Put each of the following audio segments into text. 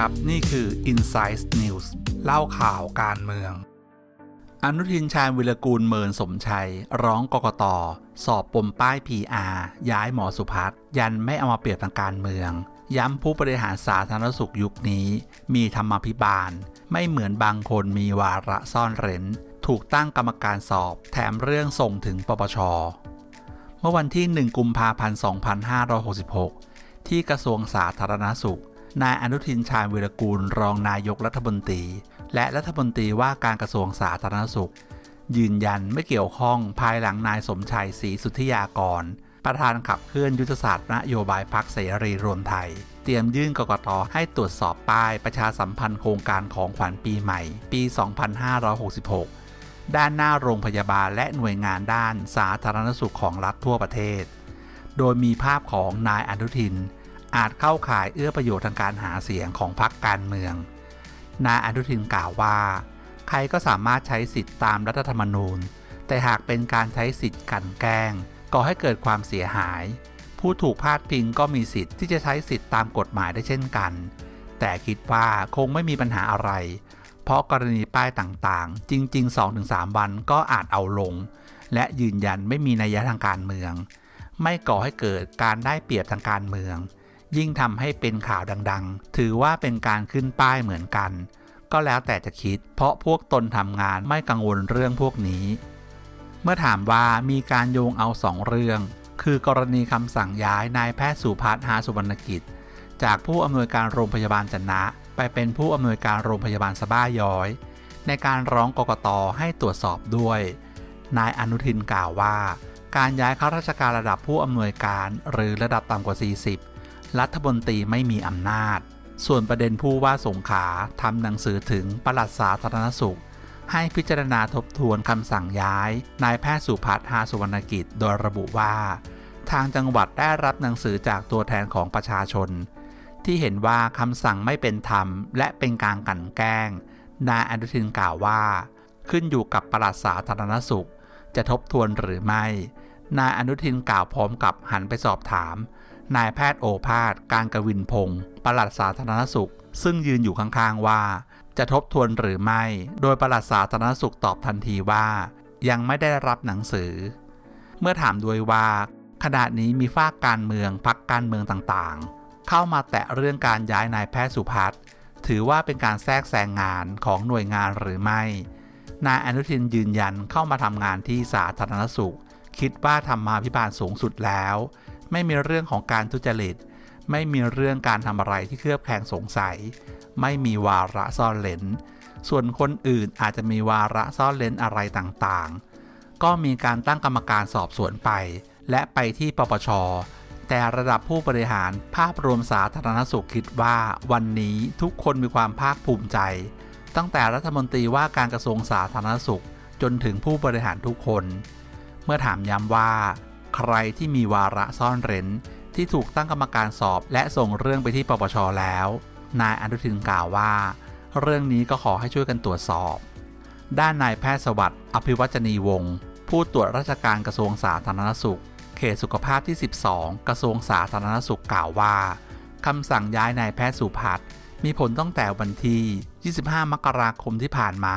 ครับ นี่คือ Insight News เล่าข่าวการเมือง อนุทินชาญวิรกูลเมินสมชัย ร้องกกตสอบปมป้าย PR ย้ายหมอสุพัฒน์ยันไม่เอามาเปรียบทางการเมือง ย้ำผู้บริหารสาธารณสุขยุคนี้ มีธรรมาภิบาล ไม่เหมือนบางคนมีวาระซ่อนเร้น ถูกตั้งกรรมการสอบ แถมเรื่องส่งถึงปปช เมื่อวันที่ 1 กุมภาพันธ์ 2566 ที่กระทรวงสาธารณสุข นายอนุทินชาญวิรกูลรองนายกรัฐมนตรี และรัฐมนตรีว่าการกระทรวงสาธารณสุข ยืนยันไม่เกี่ยวข้องภายหลังนายสมชัยศรีสุทธิยากร ประธานขับเคลื่อนยุทธศาสตร์นโยบายพักเสรีรวมไทย เตรียมยื่นกกตให้ตรวจสอบป้ายประชาสัมพันธ์โครงการของขวัญปีใหม่ ปี 2566 ด้านหน้าโรงพยาบาลและหน่วยงานด้านสาธารณสุขของรัฐทั่วประเทศ โดยมีภาพของนายอนุทิน อาจเข้าข่ายเอื้อประโยชน์ทางการหาเสียงของพรรคการเมือง นายอนุทินกล่าวว่า ใครก็สามารถใช้สิทธิ์ตามรัฐธรรมนูญ แต่หากเป็นการใช้สิทธิ์กลันแกล้งก่อให้เกิดความเสียหาย ผู้ถูกพาดพิงก็มีสิทธิ์ที่จะใช้สิทธิ์ตามกฎหมายได้เช่นกัน แต่คิดว่าคงไม่มีปัญหาอะไร เพราะกรณีป้ายต่างๆ จริง ๆ 2-3 วันก็อาจเอาลง และยืนยันไม่มีนัยยะทางการเมือง ไม่ก่อให้เกิดการได้เปรียบทางการเมือง ยิ่งทำให้เป็นข่าวดังๆ ถือว่าเป็นการขึ้นป้ายเหมือนกัน ก็แล้วแต่จะคิด เพราะพวกตนทำงานไม่กังวลเรื่องพวกนี้ เมื่อถามว่ามีการโยงเอาสองเรื่อง คือกรณีคำสั่งย้ายนายแพทย์สุพัฒหาสุวรรณกิจ จากผู้อำนวยการโรงพยาบาลจันนะ ไปเป็นผู้อำนวยการโรงพยาบาลสะบ้าย้อย ในการร้องกกตให้ตรวจสอบด้วย นายอนุทินกล่าวว่าการย้ายข้าราชการระดับผู้อำนวยการหรือระดับต่ำกว่า 40 รัฐมนตรีไม่มีอำนาจ ส่วนประเด็นผู้ว่าสงขาทำหนังสือถึงปลัดสาธารณสุข ให้พิจารณาทบทวนคำสั่งย้าย นายแพทย์สุพัฒน์หาสุวรรณกิจ โดยระบุว่า ทางจังหวัดได้รับหนังสือจากตัวแทนของประชาชน ที่เห็นว่าคำสั่งไม่เป็นธรรม และเป็นการกลั่นแกล้ง นายอนุทินกล่าวว่า ขึ้นอยู่กับปลัดสาธารณสุข จะทบทวนหรือไม่ นายอนุทินกล่าวพร้อมกับหันไปสอบถาม นายแพทย์โอภาส การกวินพงศ์ปลัดสาธารณสุข ซึ่งยืนอยู่ข้างๆว่า จะทบทวนหรือไม่ โดยปลัดสาธารณสุขตอบทันทีว่า ยังไม่ได้รับหนังสือ เมื่อถามด้วยว่าขณะนี้มีฝ้ากการเมืองพักการเมืองต่างๆ เข้ามาแตะเรื่องการย้ายนายแพทย์สุพัฒน์ถือว่าเป็นการแทรกแซงงานของหน่วยงานหรือไม่ นายอนุทินยืนยันเข้ามาทำงานที่สาธารณสุข คิดว่าทำมาพิบาลสูงสุดแล้ว ไม่มีเรื่องของการทุจริต ไม่มีเรื่องการทำอะไรที่เคลือบแคลงสงสัย ไม่มีวาระซ่อนเลนส่วนคนอื่นอาจจะมีวาระซ่อนเลนอะไรต่างๆ ก็มีการตั้งกรรมการสอบสวนไป และไปที่ปปชแต่ระดับผู้บริหารภาพรวมสาธารณสุขคิดว่าวันนี้ทุกคนมีความภาคภูมิใจ ตั้งแต่รัฐมนตรีว่าการกระทรวงสาธารณสุขจนถึงผู้บริหารทุกคน เมื่อถามย้ำว่า ใครที่มีวาระซ่อนเร้น ที่ถูกตั้งกรรมการสอบและส่งเรื่องไปที่ปปชแล้ว นายอนุทินกล่าวว่า เรื่องนี้ก็ขอให้ช่วยกันตรวจสอบ ด้านนายแพทย์สวัสดิ์อภิวัจนีวงศ์ผู้ตรวจราชการกระทรวงสาธารณสุข เขตสุขภาพที่ 12 กระทรวงสาธารณสุขกล่าวว่าคำสั่งย้ายนายแพทย์สุพัฒน์มีผลตั้งแต่วันที่ 25 มกราคมที่ผ่านมา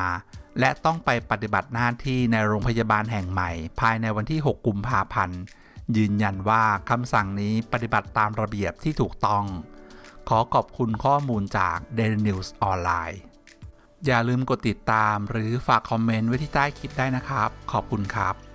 และต้องไปปฏิบัติหน้าที่ในโรงพยาบาลแห่งใหม่ ภายในวันที่ 6 กุมภาพันธ์ ยืนยันว่าคำสั่งนี้ปฏิบัติตามระเบียบที่ถูกต้อง ขอขอบคุณข้อมูลจาก Daily News ออนไลน์อย่าลืมกดติดตามหรือฝากคอมเมนต์ไว้ที่ใต้คลิปได้นะครับ ขอบคุณครับ